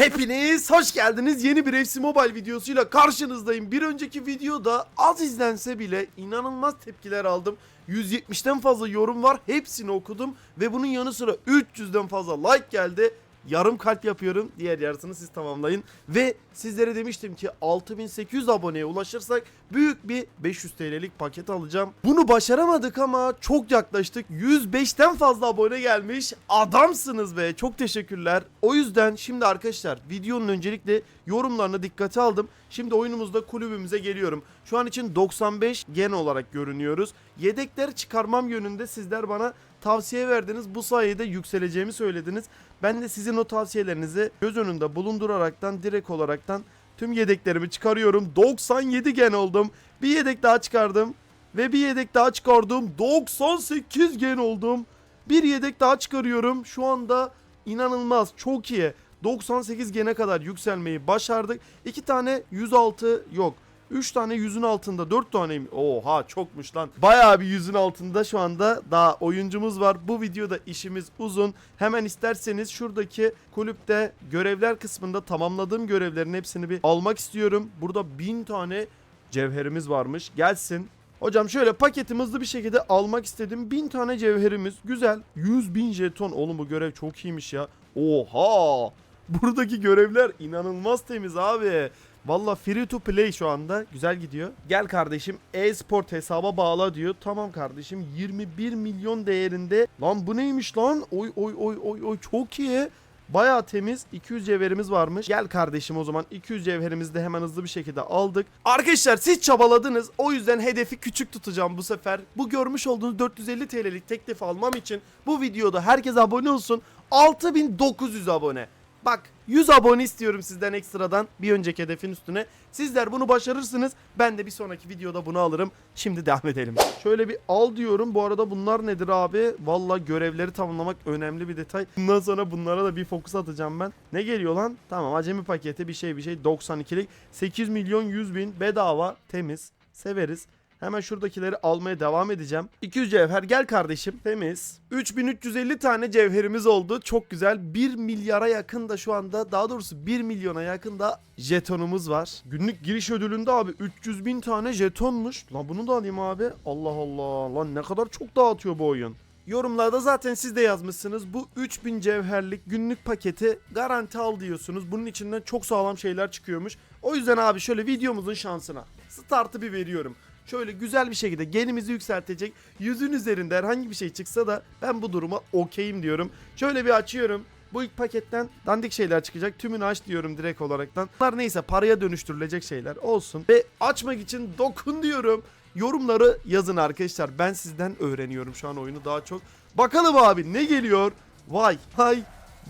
Hepiniz hoş geldiniz. Yeni bir FC Mobile videosuyla karşınızdayım. Bir önceki videoda az izlense bile inanılmaz tepkiler aldım. 170'ten fazla yorum var. Hepsini okudum ve bunun yanı sıra 300'den fazla like geldi. Yarım kalp yapıyorum. Diğer yarısını siz tamamlayın. Ve sizlere demiştim ki 6800 aboneye ulaşırsak büyük bir 500 TL'lik paket alacağım. Bunu başaramadık ama çok yaklaştık. 105'ten fazla abone gelmiş. Adamsınız be. Çok teşekkürler. O yüzden şimdi arkadaşlar videonun öncelikle yorumlarını dikkate aldım. Şimdi oyunumuzda kulübümüze geliyorum. Şu an için 95 gen olarak görünüyoruz. Yedekleri çıkarmam yönünde sizler bana tavsiye verdiniz. Bu sayede yükseleceğimi söylediniz. Ben de sizin o tavsiyelerinizi göz önünde bulunduraraktan direkt olaraktan tüm yedeklerimi çıkarıyorum. 97 gen oldum. Bir yedek daha çıkardım. Ve bir yedek daha çıkardım. 98 gen oldum. Bir yedek daha çıkarıyorum. Şu anda inanılmaz çok iyi. 98 gene kadar yükselmeyi başardık. 2 tane 106 yok. 3 tane yüzün altında 4 tane oha çokmuş lan. Bayağı bir yüzün altında şu anda daha oyuncumuz var. Bu videoda işimiz uzun. Hemen isterseniz şuradaki kulüpte görevler kısmında tamamladığım görevlerin hepsini bir almak istiyorum. Burada 1000 tane cevherimiz varmış. Gelsin. Hocam şöyle paketimi hızlı bir şekilde almak istedim. 1000 tane cevherimiz. Güzel. 100 bin jeton. Oğlum bu görev çok iyiymiş ya. Oha. Buradaki görevler inanılmaz temiz abi. Valla free to play şu anda. Güzel gidiyor. Gel kardeşim e-sport hesaba bağla diyor. Tamam kardeşim 21 milyon değerinde. Lan bu neymiş lan? Oy oy oy oy oy çok iyi. Bayağı temiz 200 cevherimiz varmış. Gel kardeşim o zaman 200 cevherimizi de hemen hızlı bir şekilde aldık. Arkadaşlar siz çabaladınız. O yüzden hedefi küçük tutacağım bu sefer. Bu görmüş olduğunuz 450 TL'lik teklif almam için bu videoda herkes abone olsun. 6900 abone. Bak 100 abone istiyorum sizden ekstradan bir önceki hedefin üstüne. Sizler bunu başarırsınız. Ben de bir sonraki videoda bunu alırım. Şimdi devam edelim. Şöyle bir al diyorum. Bu arada bunlar nedir abi? Valla görevleri tamamlamak önemli bir detay. Bundan sonra bunlara da bir fokus atacağım ben. Ne geliyor lan? Tamam acemi paketi bir şey bir şey 92'lik. 8 milyon 100 bin bedava temiz. Severiz. Hemen şuradakileri almaya devam edeceğim. 200 cevher gel kardeşim. Temiz. 3350 tane cevherimiz oldu. Çok güzel. 1 milyara yakın da şu anda daha doğrusu 1 milyona yakın da jetonumuz var. Günlük giriş ödülünde abi 300 bin tane jetonmuş. Lan bunu da alayım abi. Allah Allah. Lan ne kadar çok dağıtıyor bu oyun. Yorumlarda zaten siz de yazmışsınız. Bu 3000 cevherlik günlük paketi garanti al diyorsunuz. Bunun içinden çok sağlam şeyler çıkıyormuş. O yüzden abi şöyle videomuzun şansına startı bir veriyorum. Şöyle güzel bir şekilde genimizi yükseltecek yüzün üzerinde herhangi bir şey çıksa da ben bu duruma okeyim diyorum. Şöyle bir açıyorum. Bu ilk paketten dandik şeyler çıkacak. Tümünü aç diyorum direkt olaraktan. Bunlar neyse paraya dönüştürülecek şeyler olsun. Ve açmak için dokun diyorum. Yorumları yazın arkadaşlar. Ben sizden öğreniyorum şu an oyunu daha çok. Bakalım abi ne geliyor? Vay vay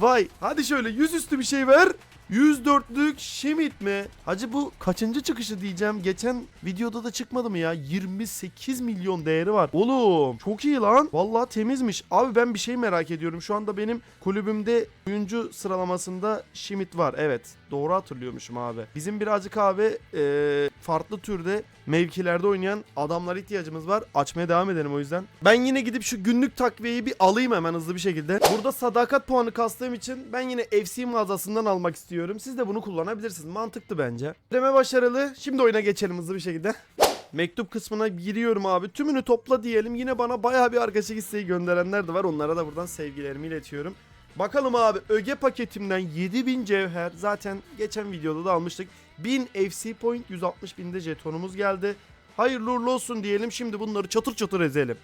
vay. Hadi şöyle yüzüstü bir şey ver. 104'lük Şimit mi? Hacı bu kaçıncı çıkışı diyeceğim. Geçen videoda da çıkmadı mı ya? 28 milyon değeri var. Oğlum çok iyi lan. Vallahi temizmiş. Abi ben bir şey merak ediyorum. Şu anda benim kulübümde oyuncu sıralamasında Şimit var. Evet. Doğru hatırlıyormuşum abi. Bizim birazcık abi eee, farklı türde mevkilerde oynayan adamlara ihtiyacımız var. Açmaya devam edelim o yüzden. Ben yine gidip şu günlük takviyeyi bir alayım hemen hızlı bir şekilde. Burada sadakat puanı kastığım için ben yine FC mağazasından almak istiyorum. Siz de bunu kullanabilirsiniz. Mantıklı bence. Deme başarılı. Şimdi oyuna geçelim hızlı bir şekilde. Mektup kısmına giriyorum abi. Tümünü topla diyelim. Yine bana bayağı bir arkadaşlık isteği gönderenler de var. Onlara da buradan sevgilerimi iletiyorum. Bakalım abi öge paketimden 7000 cevher zaten geçen videoda da almıştık. 1000 FC point 160 binde jetonumuz geldi. Hayırlı uğurlu olsun diyelim şimdi bunları çatır çatır ezelim.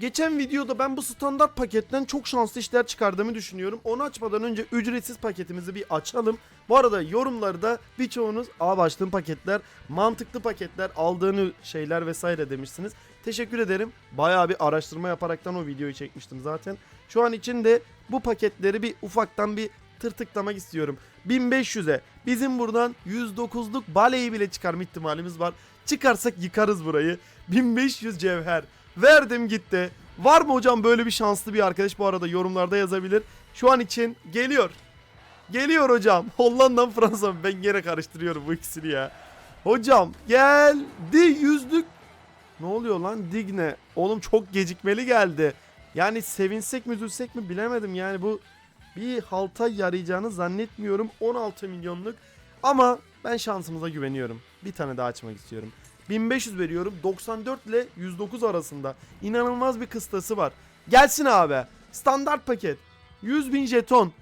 Geçen videoda ben bu standart paketten çok şanslı işler çıkardığımı düşünüyorum. Onu açmadan önce ücretsiz paketimizi bir açalım. Bu arada yorumlarda birçoğunuz A başlığın paketler, mantıklı paketler, aldığını şeyler vesaire demişsiniz. Teşekkür ederim. Bayağı bir araştırma yaparaktan o videoyu çekmiştim zaten. Şu an için de bu paketleri bir ufaktan bir tırtıklamak istiyorum. 1500'e bizim buradan 109'luk baleyi bile çıkarma ihtimalimiz var. Çıkarsak yıkarız burayı. 1500 cevher. Verdim gitti. Var mı hocam böyle bir şanslı bir arkadaş bu arada yorumlarda yazabilir. Şu an için geliyor. Geliyor hocam. Hollanda mı Fransa mı? Ben gene karıştırıyorum bu ikisini ya. Hocam geldi yüzlük. Ne oluyor lan Digne? Oğlum çok gecikmeli geldi. Yani sevinsek mi üzülsek mi bilemedim yani bu bir halta yarayacağını zannetmiyorum. 16 milyonluk. Ama ben şansımıza güveniyorum. Bir tane daha açmak istiyorum. 1500 veriyorum. 94 ile 109 arasında. İnanılmaz bir kıstası var. Gelsin abi. Standart paket. 100 bin jeton.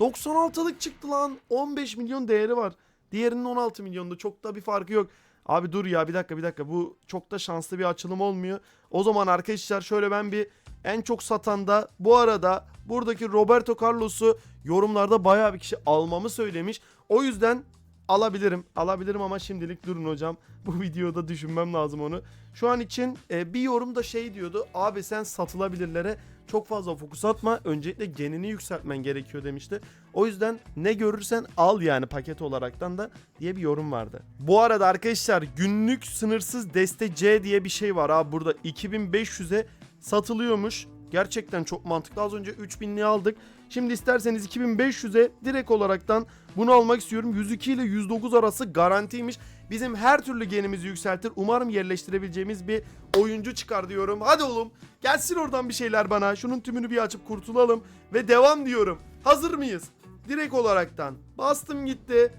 96'lık çıktı lan. 15 milyon değeri var. Diğerinin 16 milyonda çok da bir farkı yok. Abi dur ya bir dakika bir dakika bu çok da şanslı bir açılım olmuyor. O zaman arkadaşlar şöyle ben bir en çok satanda bu arada buradaki Roberto Carlos'u yorumlarda bayağı bir kişi almamı söylemiş. O yüzden alabilirim. Alabilirim ama şimdilik durun hocam. Bu videoda düşünmem lazım onu. Şu an için e, bir yorum da şey diyordu. Abi sen satılabilirlere çok fazla fokus atma. Öncelikle genini yükseltmen gerekiyor demişti. O yüzden ne görürsen al yani paket olaraktan da diye bir yorum vardı. Bu arada arkadaşlar günlük sınırsız deste C diye bir şey var abi burada 2500'e satılıyormuş. Gerçekten çok mantıklı. Az önce 3000'liği aldık. Şimdi isterseniz 2500'e direkt olaraktan bunu almak istiyorum. 102 ile 109 arası garantiymiş. Bizim her türlü genimizi yükseltir. Umarım yerleştirebileceğimiz bir oyuncu çıkar diyorum. Hadi oğlum gelsin oradan bir şeyler bana. Şunun tümünü bir açıp kurtulalım. Ve devam diyorum. Hazır mıyız? Direkt olaraktan. Bastım gitti.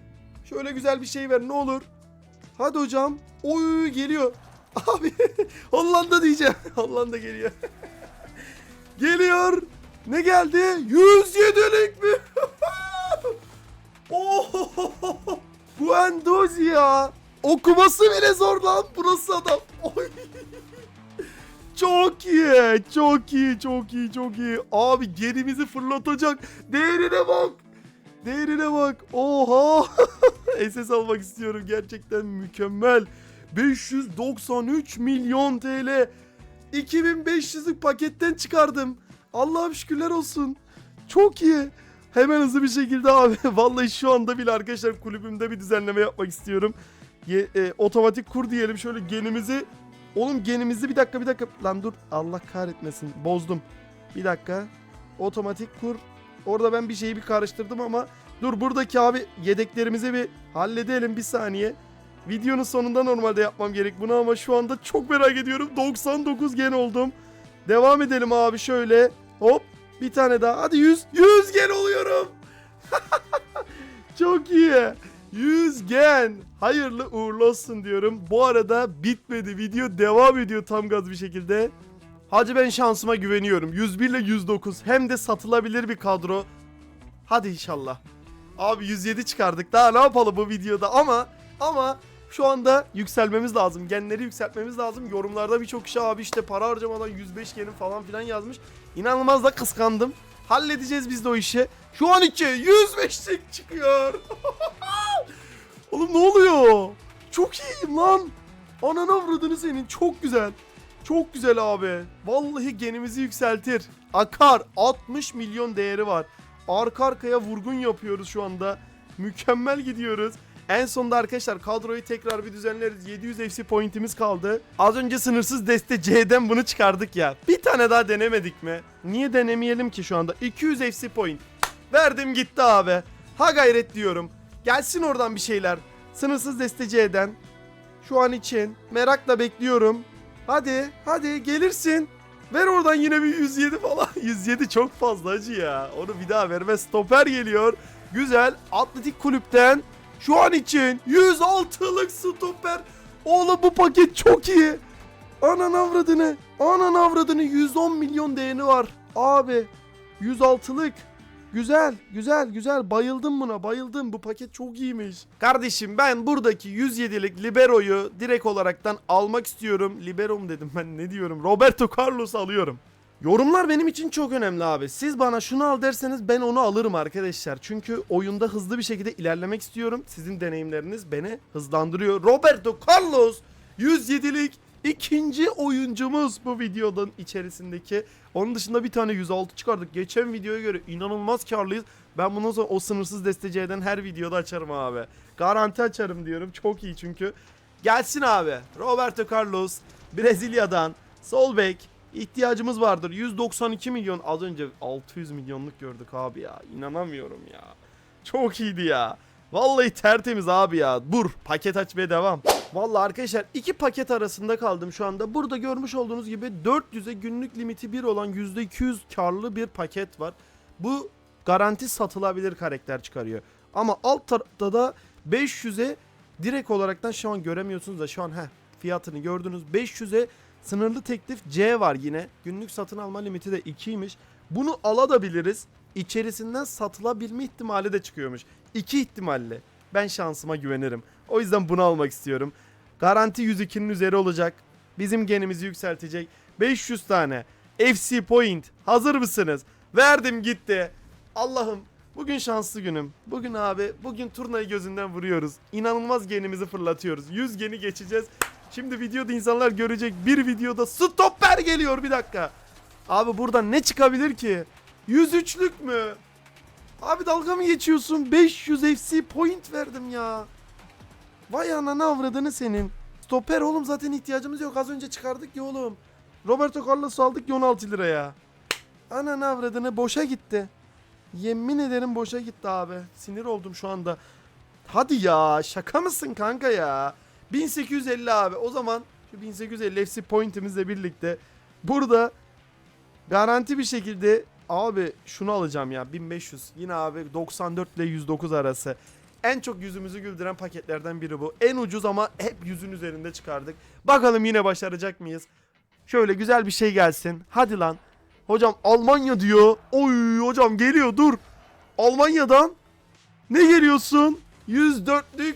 Şöyle güzel bir şey ver ne olur. Hadi hocam. Oy geliyor. Abi Hollanda diyeceğim. Hollanda geliyor. geliyor. Ne geldi? 107'lik mi? oh, Guendouzi ya. Okuması bile zor lan. Burası adam. Çok iyi, çok iyi, çok iyi, çok iyi. Abi gerimizi fırlatacak. Değerine bak. Değerine bak. Oha. SS almak istiyorum. Gerçekten mükemmel. 593 milyon TL. 2500'lük paketten çıkardım. Allah'ım şükürler olsun. Çok iyi. Hemen hızlı bir şekilde abi. Vallahi şu anda bile arkadaşlar kulübümde bir düzenleme yapmak istiyorum. Ye- e, otomatik kur diyelim şöyle genimizi. Oğlum genimizi bir dakika bir dakika. Lan dur Allah kahretmesin. Bozdum. Bir dakika. Otomatik kur. Orada ben bir şeyi bir karıştırdım ama dur buradaki abi yedeklerimizi bir halledelim bir saniye. Videonun sonunda normalde yapmam gerek bunu ama şu anda çok merak ediyorum. 99 gen oldum. Devam edelim abi şöyle. Hop bir tane daha. Hadi 100. 100 gen oluyorum. çok iyi. 100 gen. Hayırlı uğurlu olsun diyorum. Bu arada bitmedi. Video devam ediyor tam gaz bir şekilde. Hacı ben şansıma güveniyorum. 101 ile 109. Hem de satılabilir bir kadro. Hadi inşallah. Abi 107 çıkardık. Daha ne yapalım bu videoda ama ama şu anda yükselmemiz lazım. Genleri yükseltmemiz lazım. Yorumlarda birçok kişi abi işte para harcamadan 105 genin falan filan yazmış. İnanılmaz da kıskandım. Halledeceğiz biz de o işi. Şu an için 105'lik çıkıyor. Oğlum ne oluyor? Çok iyi lan. Ananı avradını senin. Çok güzel. Çok güzel abi. Vallahi genimizi yükseltir. Akar 60 milyon değeri var. Arka arkaya vurgun yapıyoruz şu anda. Mükemmel gidiyoruz. En sonunda arkadaşlar kadroyu tekrar bir düzenleriz. 700 FC pointimiz kaldı. Az önce sınırsız deste C'den bunu çıkardık ya. Bir tane daha denemedik mi? Niye denemeyelim ki şu anda? 200 FC point. Verdim gitti abi. Ha gayret diyorum. Gelsin oradan bir şeyler. Sınırsız deste C'den. Şu an için. Merakla bekliyorum. Hadi hadi gelirsin. Ver oradan yine bir 107 falan. 107 çok fazla acı ya. Onu bir daha verme. Stoper geliyor. Güzel. Atletik kulüpten. Şu an için 106'lık stoper. Oğlum bu paket çok iyi. Anan avradını. Anan avradını 110 milyon değeri var. Abi 106'lık. Güzel, güzel, güzel. Bayıldım buna, bayıldım. Bu paket çok iyiymiş. Kardeşim ben buradaki 107'lik Libero'yu direkt olaraktan almak istiyorum. Libero mu dedim ben ne diyorum? Roberto Carlos alıyorum. Yorumlar benim için çok önemli abi. Siz bana şunu al derseniz ben onu alırım arkadaşlar. Çünkü oyunda hızlı bir şekilde ilerlemek istiyorum. Sizin deneyimleriniz beni hızlandırıyor. Roberto Carlos 107'lik ikinci oyuncumuz bu videonun içerisindeki. Onun dışında bir tane 106 çıkardık. Geçen videoya göre inanılmaz karlıyız. Ben bundan sonra o sınırsız desteciden her videoda açarım abi. Garanti açarım diyorum. Çok iyi çünkü. Gelsin abi. Roberto Carlos Brezilya'dan sol bek ihtiyacımız vardır. 192 milyon az önce 600 milyonluk gördük abi ya. İnanamıyorum ya. Çok iyiydi ya. Vallahi tertemiz abi ya. Dur paket açmaya devam. Vallahi arkadaşlar iki paket arasında kaldım şu anda. Burada görmüş olduğunuz gibi 400'e günlük limiti 1 olan %200 karlı bir paket var. Bu garanti satılabilir karakter çıkarıyor. Ama alt tarafta da 500'e direkt olaraktan şu an göremiyorsunuz da şu an heh, fiyatını gördünüz. 500'e sınırlı teklif C var yine. Günlük satın alma limiti de 2'ymiş. Bunu alabiliriz. İçerisinden satılabilme ihtimali de çıkıyormuş. İki ihtimalle. Ben şansıma güvenirim. O yüzden bunu almak istiyorum. Garanti 102'nin üzeri olacak. Bizim genimizi yükseltecek. 500 tane. FC Point. Hazır mısınız? Verdim gitti. Allah'ım bugün şanslı günüm. Bugün abi bugün turnayı gözünden vuruyoruz. İnanılmaz genimizi fırlatıyoruz. 100 geni geçeceğiz. Şimdi videoda insanlar görecek. Bir videoda stopper geliyor bir dakika. Abi buradan ne çıkabilir ki? 103'lük mü? Abi dalga mı geçiyorsun? 500 FC point verdim ya. Vay anana avradını senin. Stoper oğlum zaten ihtiyacımız yok. Az önce çıkardık ya oğlum. Roberto Carlos'u aldık ya 16 liraya. Ananı avradını boşa gitti. Yemin ederim boşa gitti abi. Sinir oldum şu anda. Hadi ya şaka mısın kanka ya? 1850 abi. O zaman şu 1850 FC pointimizle birlikte burada garanti bir şekilde abi şunu alacağım ya 1500. Yine abi 94 ile 109 arası. En çok yüzümüzü güldüren paketlerden biri bu. En ucuz ama hep yüzün üzerinde çıkardık. Bakalım yine başaracak mıyız? Şöyle güzel bir şey gelsin. Hadi lan. Hocam Almanya diyor. Oy hocam geliyor dur. Almanya'dan ne geliyorsun? 104'lük.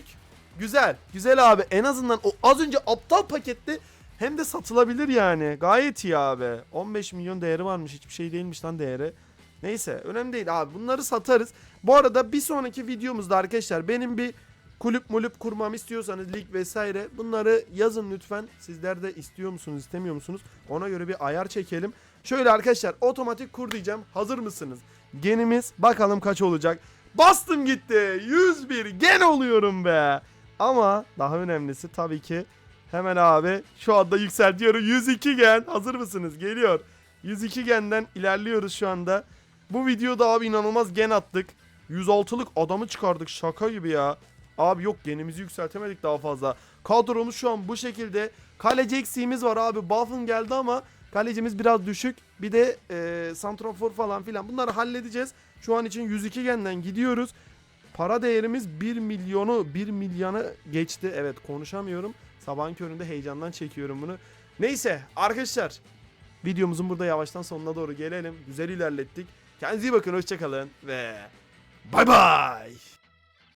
Güzel. Güzel abi. En azından o az önce aptal pakette hem de satılabilir yani. Gayet iyi abi. 15 milyon değeri varmış. Hiçbir şey değilmiş lan değeri. Neyse önemli değil abi. Bunları satarız. Bu arada bir sonraki videomuzda arkadaşlar benim bir kulüp mulüp kurmam istiyorsanız lig vesaire bunları yazın lütfen. Sizler de istiyor musunuz istemiyor musunuz? Ona göre bir ayar çekelim. Şöyle arkadaşlar otomatik kur diyeceğim. Hazır mısınız? Genimiz bakalım kaç olacak. Bastım gitti. 101 gen oluyorum be. Ama daha önemlisi tabii ki hemen abi şu anda yükseltiyorum. 102 gen. Hazır mısınız? Geliyor. 102 genden ilerliyoruz şu anda. Bu videoda abi inanılmaz gen attık. 106'lık adamı çıkardık şaka gibi ya. Abi yok genimizi yükseltemedik daha fazla. Kadromuz şu an bu şekilde. Kaleci eksiğimiz var abi. Buffon geldi ama kalecimiz biraz düşük. Bir de e, santrafor falan filan. Bunları halledeceğiz. Şu an için 102 genden gidiyoruz. Para değerimiz 1 milyonu 1 milyonu geçti. Evet konuşamıyorum. Sabahın köründe heyecandan çekiyorum bunu. Neyse arkadaşlar videomuzun burada yavaştan sonuna doğru gelelim. Güzel ilerlettik. Kendinize iyi bakın hoşçakalın ve bay bay.